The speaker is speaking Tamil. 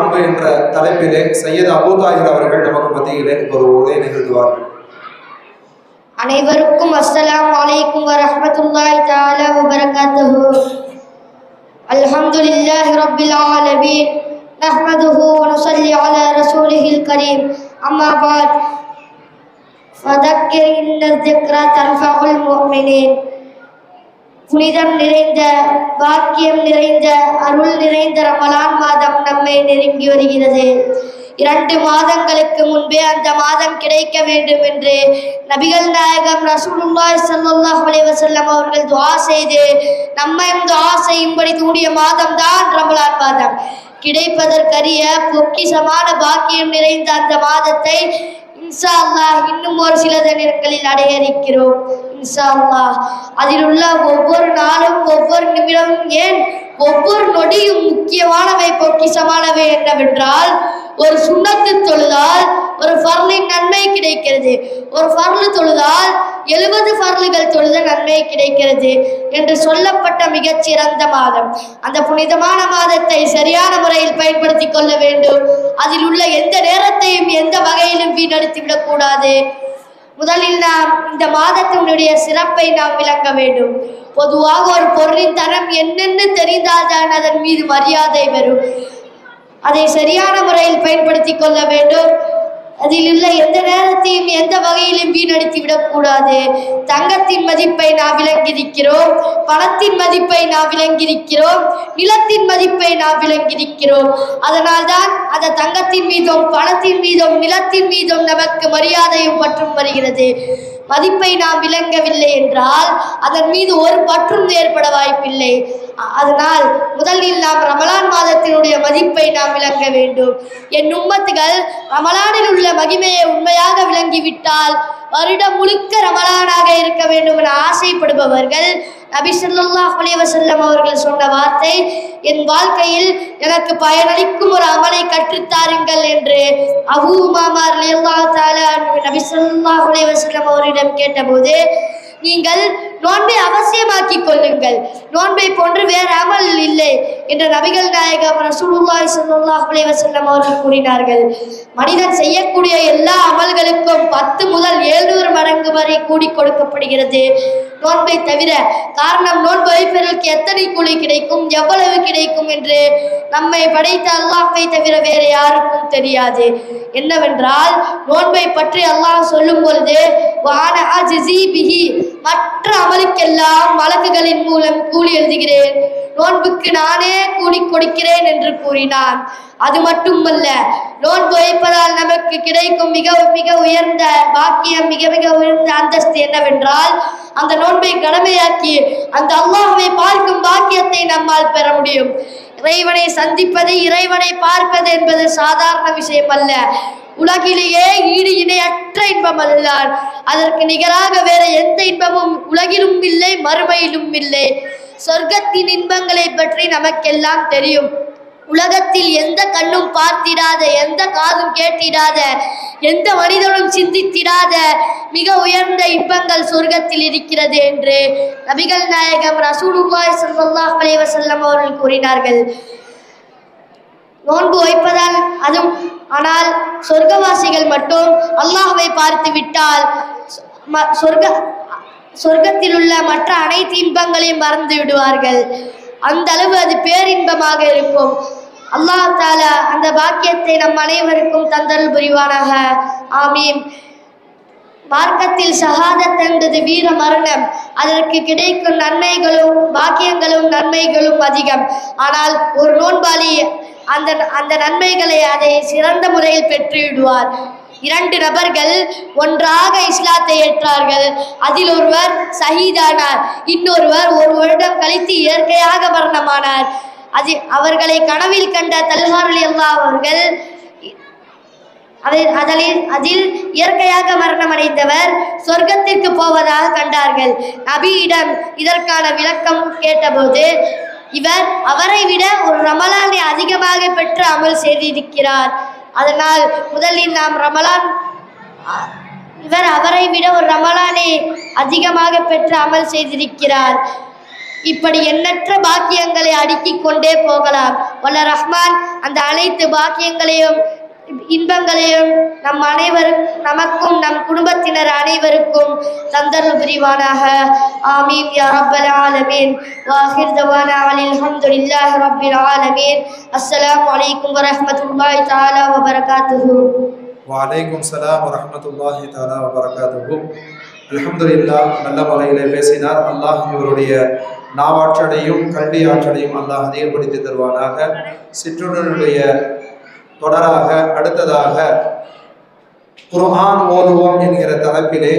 மாண்பு என்ற தலைப்பிலே சையத் அபு தாஹிர் அவர்கள் நமக்கு மத்தியிலே ஒரு உரை நிகழ்த்துவார்கள் அனைவருக்கும் அஸ்ஸலாம் வலைக்கும் வரஹ்மத்துல்லாஹி தஆலா வபரகாத்துஹு. அல்ஹம்துலில்லாஹி ரப்பில் ஆலமீன். நஹ்மதுஹு வ நுஸல்லி அலா ரசூலிஹில் கரீம். அம்மா பாத். ஃபதக்கிர் இன்ன திக்ரா தன்ஃபஉல் முஃமினீன் புனிதம் நிறைந்த பாக்கியம் நிறைந்த அருள் நிறைந்த ரமலான் மாதம் நம்மை நெருங்கி வருகிறது. இரண்டு மாதங்களுக்கு முன்பே அந்த மாதம் கிடைக்க வேண்டும் என்று நபிகள் நாயகம் ரசூலுல்லாஹி ஸல்லல்லாஹு அலைஹி வஸல்லம் அவர்கள் துஆ செய்து நம்மையும் துஆ செய்யும்படி தூண்டிய மாதம் தான் ரமலான் மாதம். கிடைப்பதற்கரிய பொக்கிஷமான பாக்கியம் நிறைந்த அந்த மாதத்தை இன்ஷா அல்லாஹ் இன்னும் ஒரு சில தினங்களில் அடைய இருக்கிறோம் இன்ஷா அல்லாஹ் அதில் உள்ள ஒவ்வொரு நாளும் ஒவ்வொரு நிமிடமும் ஏன் ஒவ்வொரு நொடியும் முக்கியமானவை பொக்கிஷமானவை என்னவென்றால் ஒரு சுண்ணத்து தொழுதால் நன்மை கிடைக்கிறது. ஒரு ஃபர்லு தொழுதால் எழுபது ஃபர்லுகள் தொழுத நன்மை கிடைக்கிறது என்று சொல்லப்பட்ட மிகச்சிறந்த மாதம். அந்த புனிதமான மாதத்தை சரியான முறையில் பயன்படுத்தி கொள்ள வேண்டும். அதில் உள்ள எந்த நேரத்தையும் எந்த வகையிலும் வீணடித்து விடக்கூடாது. முதலில் நாம் இந்த மாதத்தினுடைய சிறப்பை நாம் விளங்க வேண்டும். பொதுவாக ஒரு பொருளின் தரம் என்னென்னு தெரிந்தால்தான் அதன் மீது மரியாதை வரும். அதை சரியான முறையில் பயன்படுத்தி கொள்ள வேண்டும். அதில் உள்ள எந்த நேரத்தையும் எந்த வகையிலும் வீணடித்து விடக்கூடாது. தங்கத்தின் மதிப்பை நாம் விளங்கியிருக்கிறோம். பணத்தின் மதிப்பை நாம் விளங்கியிருக்கிறோம். நிலத்தின் மதிப்பை நாம் விளங்கியிருக்கிறோம். அதனால்தான் அந்த தங்கத்தின் மீதும் பணத்தின் மீதும் நிலத்தின் மீதும் நமக்கு மரியாதையும் பற்றும் வருகிறது. மதிப்பை நாம் விளங்கவில்லை என்றால் அதன் மீது ஒரு பற்றும் ஏற்பட வாய்ப்பில்லை. அதனால் முதலில் நாம் ரமலான் மாதத்தினுடைய மதிப்பை நாம் விளங்க வேண்டும். என் உம்மத்துகள் ரமலானில் உள்ள மகிமையை உண்மையாக விளங்கிவிட்டால் வருடம் முழுக்க ரமலானாக இருக்க வேண்டும் என ஆசைப்படுபவர்கள் நபி ஸல்லல்லாஹு அலைவசல்லம் அவர்கள் சொன்ன வார்த்தை என் வாழ்க்கையில் எனக்கு பயனளிக்கும் ஒரு அமலை கற்றுத்தாருங்கள் என்று அபூ மாமார் நபி ஸல்லல்லாஹு அலைவசல்லம் அவரிடம் கேட்டபோது நீங்கள் நோன்பை அவசியமாக்கிக் கொள்ளுங்கள். நோன்பை போன்று வேற அமல் என்று நபிகள் நாயகம் ரசூலுல்லாய் ஸல்லல்லாஹு அலைவசல்லம் அவர்கள் கூறினார்கள். மனிதன் செய்யக்கூடிய எல்லா அமல்களுக்கும் பத்து முதல் ஏழ்நூறு மடங்கு வரை கூடி கொடுக்கப்படுகிறது. நோன்பை தவிர காரணம் நோன்பு வைப்பவர்களுக்கு எத்தனை கூலி கிடைக்கும் எவ்வளவு கிடைக்கும் என்று நம்மை படைத்த அல்லாஹை தவிர வேறு யாருக்கும் தெரியாது. என்னவென்றால் நோன்பை பற்றி அல்லாஹ் சொல்லும் பொழுது மற்ற அமலுக்கெல்லாம் வழக்குகளின் மூலம் கூலி எழுதுகிறேன். நோன்புக்கு நானே கூலி கொடுக்கிறேன் என்று கூறினான். அது மட்டுமல்ல நோன்பு வைப்பதால் நமக்கு கிடைக்கும் மிக மிக உயர்ந்த பாக்கியம் மிக மிக உயர்ந்த அந்தஸ்து என்னவென்றால் அந்த நோன்பை கடமையாக்கி அந்த அல்லாஹுவை பார்க்கும் பாக்கியத்தை நம்மால் பெற முடியும். இறைவனை சந்திப்பது இறைவனை பார்ப்பது என்பது சாதாரண விஷயம் அல்ல உலகிலேயே ஈடு இணையற்ற இன்பம் அதுதான் அதற்கு நிகராக வேற எந்த இன்பமும் உலகிலும் இல்லை மறுமையிலும் இல்லை. சொர்க்கத்தின் இன்பங்களை பற்றி நமக்கெல்லாம் தெரியும். உலகத்தில் எந்த கண்ணும் பார்த்திடாத எந்த காதும் கேட்டிடாத எந்த மனிதனும் சிந்தித்திடாத மிக உயர்ந்த இன்பங்கள் சொர்க்கத்தில் இருக்கிறது என்று நபிகள் நாயகம் ரசூலுல்லாய் சல்லாஹ் அலைவசல்லம் அவர்கள் கூறினார்கள். நோன்பு வைப்பதால் அதுவும் ஆனால் சொர்க்கவாசிகள் மட்டும் அல்லாஹுவை பார்த்து விட்டால் ம- சொர்க்க சொர்க்கத்தில் உள்ள மற்ற அனைத்து இன்பங்களையும் மறந்து விடுவார்கள். அந்த அளவு அது பேரின்பமாக இருக்கும். அல்லாஹ் தாலா அந்த பாக்கியத்தை நம் அனைவருக்கும் தந்தல் புரிவானாக. ஆமீன். மார்க்கத்தில் சகாதத் என்பது வீர மரணம். அதற்கு கிடைக்கும் நன்மைகளும் பாக்கியங்களும் நன்மைகளும் அதிகம். ஆனால் ஒரு நோன்பாளி அந்த அந்த நன்மைகளை அதை சிறந்த முறையில் பெற்றுவிடுவார். இரண்டு நபர்கள் ஒன்றாக இஸ்லாத்தை ஏற்றார்கள். அதில் ஒருவர் சஹீதானார் இன்னொருவர் ஒரு வருடம் கழித்து இயற்கையாக மரணமானார். அது அவர்களை கனவில் கண்ட தல்ஹார் அல்லா அவர்கள் அதில் அதில் அதில் இயற்கையாக மரணமடைந்தவர் சொர்க்கத்திற்கு போவதாக கண்டார்கள். நபியிடம் இதற்கான விளக்கம் கேட்டபோது இவர் அவரை விட ஒரு ரமலான் அதிகமாக பெற்று அமல் செய்திருக்கிறார். அதனால் முதலில் நாம் ரமலான் இவர் அவரை விட ஒரு ரமலானை அதிகமாக பெற்று அமல் செய்திருக்கிறார். இப்படி எண்ணற்ற பாக்கியங்களை அடுக்கிக் கொண்டே போகலாம். வல்ல ரஹ்மான் அந்த அனைத்து பாக்கியங்களையும் இன்பங்களையும் நம் அனைவரும் நமக்கும் நம் குடும்பத்தினர் அனைவருக்கும் தந்தருள் புரிவானாக. ஆமீன். யா ரப்பல் ஆலமீன். வாஹிர் தவானா அலில் அல்ஹம்துலில்லாஹி ரப்பில் ஆலமீன். அஸ்ஸலாமு அலைக்கும் வரஹ்மத்துல்லாஹி தஆலா வ பரகாத்துஹு வலைக்கும் சலாம் வரஹமத்துல்லாஹி தாலா வபரகாத்துஹு. அலமதுல்லா நல்ல முறையிலே பேசினார். அல்லாஹ் இவருடைய நாவாற்றலையும் கல்வி ஆற்றலையும் அல்லாஹ் அதிகப்படுத்தி தருவானாக. சிற்றுடனுடைய தொடராக அடுத்ததாக குர்ஆன் ஓதுவோம் என்கிற தலைப்பிலே